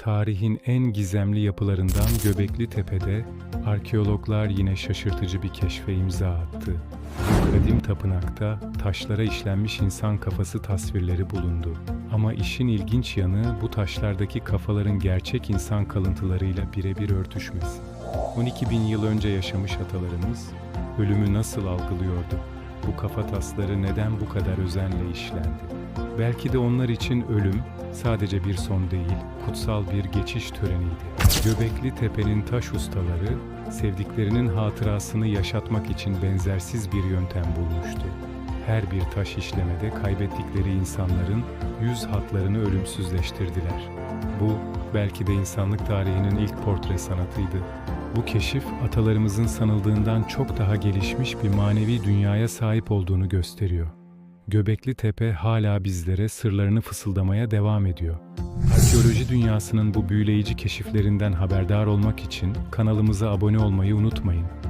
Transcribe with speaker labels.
Speaker 1: Tarihin en gizemli yapılarından Göbekli Tepe'de arkeologlar yine şaşırtıcı bir keşfe imza attı. Kadim tapınakta taşlara işlenmiş insan kafası tasvirleri bulundu. Ama işin ilginç yanı bu taşlardaki kafaların gerçek insan kalıntılarıyla birebir örtüşmesi. 12 bin yıl önce yaşamış atalarımız ölümü nasıl algılıyordu? Bu kafa tasları neden bu kadar özenle işlendi? Belki de onlar için ölüm sadece bir son değil, kutsal bir geçiş töreniydi. Göbekli Tepe'nin taş ustaları, sevdiklerinin hatırasını yaşatmak için benzersiz bir yöntem bulmuştu. Her bir taş işlemede kaybettikleri insanların yüz hatlarını ölümsüzleştirdiler. Bu, belki de insanlık tarihinin ilk portre sanatıydı. Bu keşif, atalarımızın sanıldığından çok daha gelişmiş bir manevi dünyaya sahip olduğunu gösteriyor. Göbekli Tepe hala bizlere sırlarını fısıldamaya devam ediyor. Arkeoloji dünyasının bu büyüleyici keşiflerinden haberdar olmak için kanalımıza abone olmayı unutmayın.